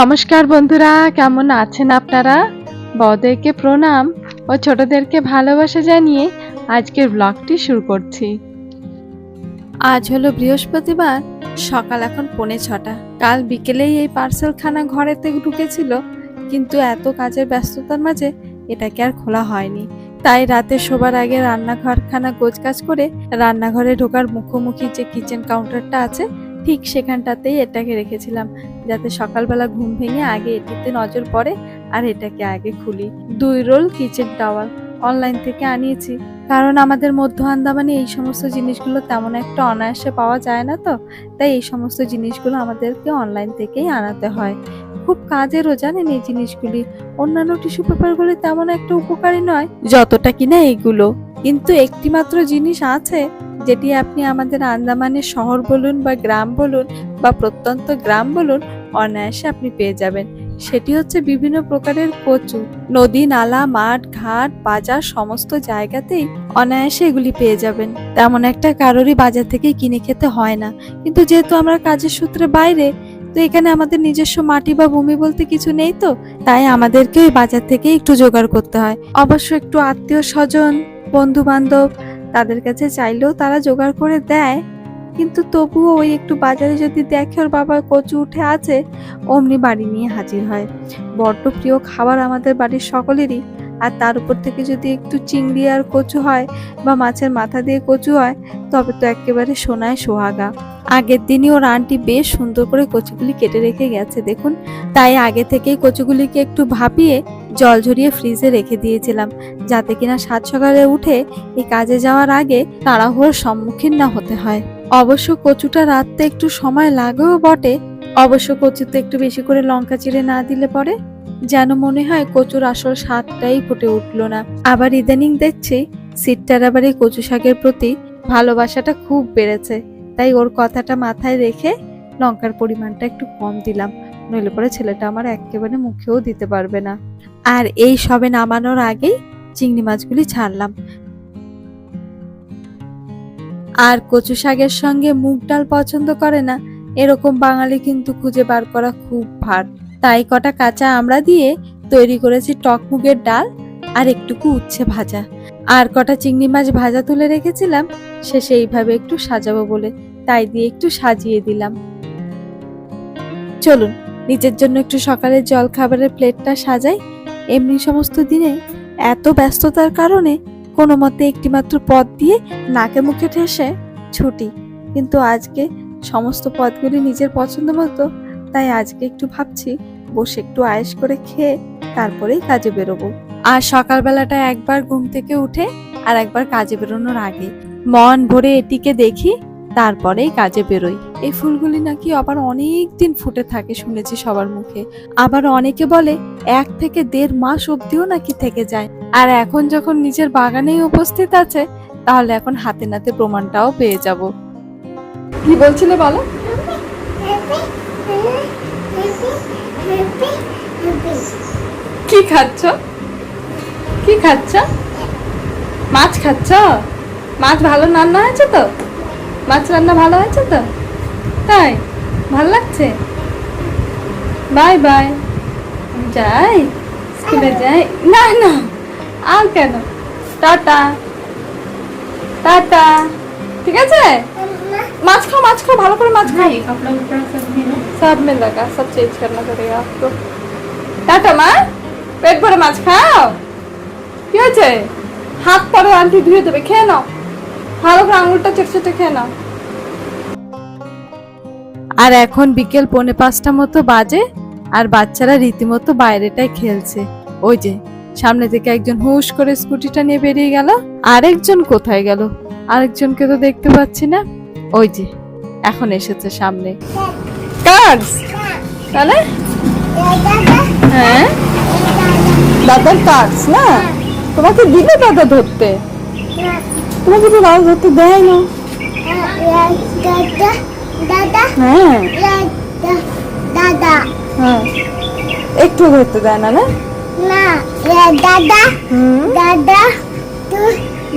নমস্কার বন্ধুরা, কেমন আছেন আপনারা? বড়দেরকে প্রণাম ও ছোটদেরকে ভালোবাসা জানিয়ে আজকের ব্লগটি শুরু করছি। আজ হলো বৃহস্পতিবার, সকাল এখন পৌনে ছটা। কাল বিকেলেই এই পার্সেলখানা ঘরেতে ঢুকেছিল, কিন্তু এত কাজের ব্যস্ততার মাঝে এটাকে আর খোলা হয়নি। তাই রাতে শোবার আগে রান্নাঘরখানা গোছগাছ করে রান্নাঘরে ঢোকার মুখোমুখি যে কিচেন কাউন্টারটা আছে, ঠিক সেখানটাতেই এটাকে রেখেছিলাম। যাতে সকালবেলা ঘুম ভেঙে আগে এটিতে নজর পড়ে আর এটাকে আগে খুলি। দুই রোল কিচেন টাওয়াল অনলাইন থেকে আনিয়েছি। কারণ আমাদের মধ্য আন্দামানে এই সমস্ত জিনিসগুলো তেমন একটা অনায়াসে পাওয়া যায় না তো, তাই এই সমস্ত জিনিসগুলো আমাদেরকে অনলাইন থেকেই আনাতে হয়। খুব কাজেরও জানেন এই জিনিসগুলি। অন্যান্য টিস্যু পেপারগুলি তেমন একটা উপকারী নয়, যতটা কিনা এইগুলো কিন্তু একটি মাত্র জিনিস আছে, যেটি আপনি আমাদের আন্দামানের শহর বলুন বা গ্রাম বলুন বা প্রত্যন্ত গ্রাম বলুন অনায়াসে আপনি পেয়ে যাবেন। সেটি হচ্ছে বিভিন্ন প্রকারের কচু, নদী, নালা, মাঠ, ঘাট, বাজার, সমস্ত জায়গাতেই অনায়াসে এগুলি পেয়ে যাবেন। তেমন একটা কারোরই বাজার থেকে কিনে খেতে হয় না। কিন্তু যেহেতু আমরা কাজের সূত্রে বাইরে, তো এখানে আমাদের নিজস্ব মাটি বা ভূমি বলতে কিছু নেই তো, তাই আমাদেরকে ওই বাজার থেকে একটু জোগাড় করতে হয়। অবশ্য একটু আত্মীয় স্বজন বন্ধু বান্ধব তাদের কাছে চাইলেও তারা জোগাড় করে দেয়। কিন্তু তবুও ওই একটু বাজারে যদি দেখে ওর বাবা কচু উঠে আছে, অমনি বাড়ি নিয়ে হাজির হয়। বড্ড প্রিয় খাবার আমাদের বাড়ির সকলেরই। আর তার উপর থেকে যদি একটু চিংড়ি আর কচু হয় বা মাছের মাথা দিয়ে কচু হয়, তবে তো একেবারে সোনায় সোহাগা। আগের দিনই ওর আন্টি বেশ সুন্দর করে কচুগুলি কেটে রেখে গেছে, দেখুন। তাই আগে থেকেই কচুগুলিকে একটু ভাপিয়ে জল ঝরিয়ে ফ্রিজে রেখে দিয়েছিলাম, যাতে কিনা সাত সকালে উঠে এই কাজে যাওয়ার আগে তাড়াহুড়োর সম্মুখীন না হতে হয়। অবশ্য কচুটা রাখতে একটু সময় লাগেও বটে। অবশ্য কচুতে একটু বেশি করে লঙ্কা চিড়ে না দিলে পরে যেন মনে হয় কচুর আসল স্বাদটাই ফুটে উঠল না। আবার ইদানিং দেখছি সিটটার আবার এই কচু শাকের প্রতি ভালোবাসাটা খুব বেড়েছে। তাই ওর কথাটা মাথায় রেখে লঙ্কার পরিমাণটা একটু কম দিলাম। নইলে পরে ছেলেটা আমার একেবারে মুখেও দিতে পারবে না। আর এই সবে নামানোর আগেই চিংড়ি মাছগুলি ছাড়লাম। আর কচু শাকের সঙ্গে মুগ ডাল পছন্দ করে না, এরকম বাঙালি কিন্তু খুঁজে বার করা খুব ভার। তাই কটা কাঁচা আমড়া দিয়ে তৈরি করেছি টক মুগের ডাল আর একটুকু উচ্ছে ভাজা। আর কটা চিংড়ি মাছ ভাজা তুলে রেখেছিলাম, সে সেইভাবে একটু সাজাবো বলে তাই দিয়ে একটু সাজিয়ে দিলাম। চলুন, নিজের জন্য একটু সকালের জল খাবারের প্লেটটা সাজাই। এমনি সমস্ত দিনে এত ব্যস্ততার কারণে কোনো মতে একটিমাত্র পদ দিয়ে নাকে মুখে ঠেসে ছুটি। কিন্তু আজকে সমস্ত পদগুলি নিজের পছন্দ মতো, তাই আজকে একটু ভাবছি, বসে একটু আয়েস করে খেয়ে তারপরেই কাজে বেরোবো। আর সকালবেলাটা একবার ঘুম থেকে উঠে আর একবার কাজে বেরোনোর আগে মন ভরে এটিকে দেখি, তারপরেই কাজে বেরোই। এই ফুলগুলি নাকি আবার অনেক দিন ফুটে থাকে শুনেছি সবার মুখে। আবার অনেকে বলে, এক থেকে দেড় মাস অবধিও নাকি থেকে যায়। আর এখন যখন নিজের বাগানেই উপস্থিত আছে, তাহলে এখন হাতে নাতে প্রমাণটাও পেয়ে যাব। কি বলছিলে বলো? কি খাচ্ছ? কি খাচ্ছ? মাছ খাচ্ছ? মাছ ভালো রান্না হয়েছে তো? মাছ রান্না ভালো হয়েছে তো? তাই? ভালো লাগছে? Bye bye. যাই, স্কুলে যাই। না না। আর কেন টাটা টাটা ঠিক আছে माछ खाओ माछ खाओ ভালো করে মাছ খাও नहीं कपड़ा उपड़ा सब मिला सब में लगा सब चेंज करना पड़ेगा आपको টাটা মা পেট ভরে মাছ খাও কি হয়েছে হাত পরে আন্টি ধুয়ে দেবে খেয়ে নাও ভালো করে আঙুলটা চেটে চেটে খেয়ে নাও আর এখন বিকেল পৌনে পাঁচটা মতো বাজে আর বাচ্চারা রীতিমতো বাইরেটায় খেলছে ওই যে সামনে থেকে একজন হুশ করে স্কুটিটা নিয়ে বেরিয়ে গেল। আরেকজন কোথায় গেল? আরেকজনকে তো দেখতে পাচ্ছি না। ওই যে এখন এসেছে সামনে। কার্ডস তাহলে? হ্যাঁ? দাদার কার্ডস না? তোমাকে দিবে দাদা ধরতে? তোমাকে তো দাদা ধরতে দেয় না। হ্যাঁ। দাদা হ্যাঁ। একটু ধরতে দেয় না না? না দাদা দাদা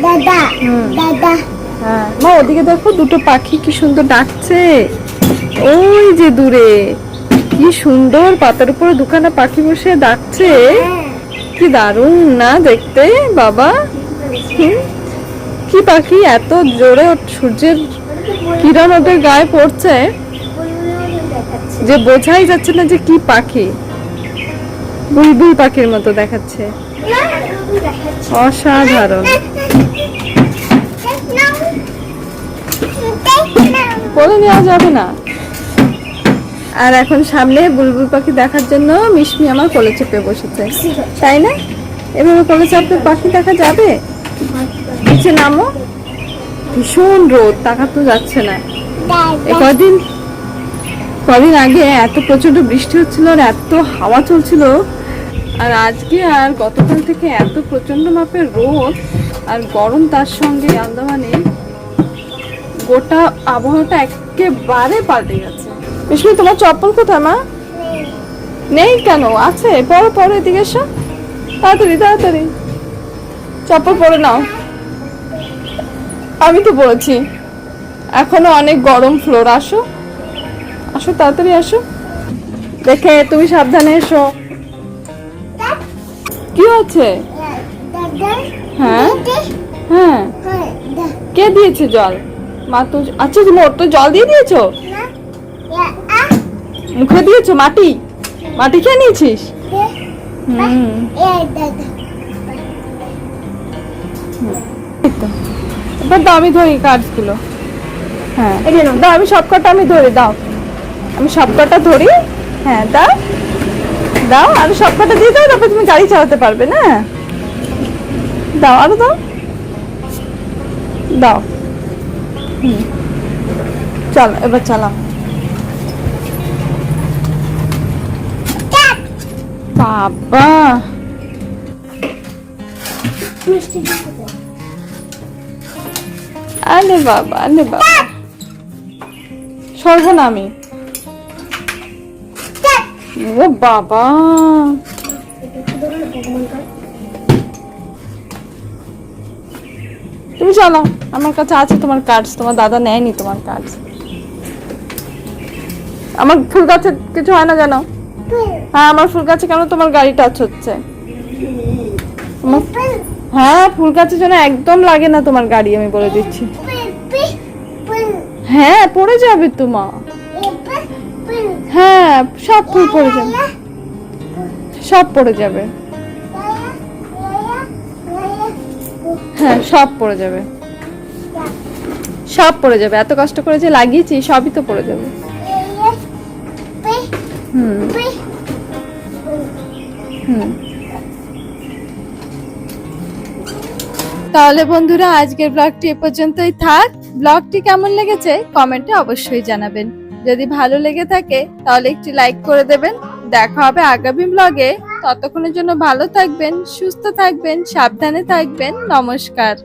দাদা দাদা। হ্যাঁ। মা ওদিকে দেখো দুটো পাখি কি সুন্দর ডাকছে। ওই যে দূরে কি সুন্দর পাতার উপরে দুখানা পাখি বসে ডাকছে। কি দারুণ না দেখতে বাবা? কি পাখি এত জোরে সূর্যের কিরণ ওদের গায়ে পড়ছে? যে বোঝাই যাচ্ছে না যে কি পাখি। বুলবুল পাখির মতো দেখাচ্ছে। অসাধারণ। বলে নেওয়া যাবে না। আর এখন সামনে বুলবুল পাখি দেখার জন্য মিশমি আমার কোলে চেপে বসেছে। তাই না? এভাবে কোলে চাপলে পাখি দেখা যাবে? নিচে নামো। ভীষণ রোদ তাকা তো যাচ্ছে না। কদিন কদিন আগে এত প্রচণ্ড বৃষ্টি হচ্ছিল আর এত হাওয়া চলছিল। আর আজকে আর গতকাল থেকে এত প্রচণ্ড মাপের রোদ আর গরম তার সঙ্গে আন্দামানে গোটা আবহাওয়াটা একেবারে পাল্টে গেছে। বিষ্ণু, তোমার চপ্পল কোথায়, মা? নেই কেন? আছে। পরে পরে, এদিকে এসো। তাড়াতাড়ি তাড়াতাড়ি। চপ্পল পরে নাও। আমি তো বলেছি এখনও অনেক গরম ফ্লোর। আসো। আসো, তাড়াতাড়ি আসো। দেখে তুমি সাবধানে এসো। কি হচ্ছে হ্যাঁ? হ্যাঁ? কে দিয়েছে জল? মা তো আচ্ছা তুমি ওর তো জল দিয়ে দিয়েছ? মুখে দিয়েছ মাটি? মাটি খেয়ে নিয়েছিস? এবার দাও, আমি ধরি কার্ডসগুলো। হ্যাঁ। দাও, আমি সব কটা আমি ধরি, দাও। আমি সব কটা ধরি। হ্যাঁ দাও। দাও আর সব কটা দিয়ে দাও, তারপর তুমি গাড়ি চালাতে পারবে, না? দাও, আরও দাও। দাও। চল, এবার চালাও। বাবা। আরে বাবা আরে বাবা। সরব না আমি ও বাবা। তুমি চলো আমার কাছে আছে তোমার কার্ডস তোমার দাদা নেয়নি তোমার কার্ডস আমার ফুল গাছে কিছু হয় না জানো? হ্যাঁ আমার ফুল গাছে কেন তোমার গাড়ি টাচ হচ্ছে? হ্যাঁ ফুল গাছের জন্য একদম লাগে না তোমার গাড়ি আমি বলে দিচ্ছি। হ্যাঁ পড়ে যাবে তোমা। হ্যাঁ সব ফুল পড়ে যাবে। সব পড়ে যাবে। হ্যাঁ সব পড়ে যাবে। সব পড়ে যাবে। এত কষ্ট করে যে লাগিয়েছি সবই তো পড়ে যাবে। হুম। হুম। তাহলে বন্ধুরা আজকের ব্লগটি এ পর্যন্তই থাক। ব্লগটি কেমন লেগেছে? কমেন্টে অবশ্যই জানাবেন। যদি ভালো লেগে থাকে, তাহলে একটি লাইক করে দেবেন। দেখা হবে আগামী ব্লগে ততক্ষণের জন্য ভালো থাকবেন, সুস্থ থাকবেন, সাবধানে থাকবেন। নমস্কার।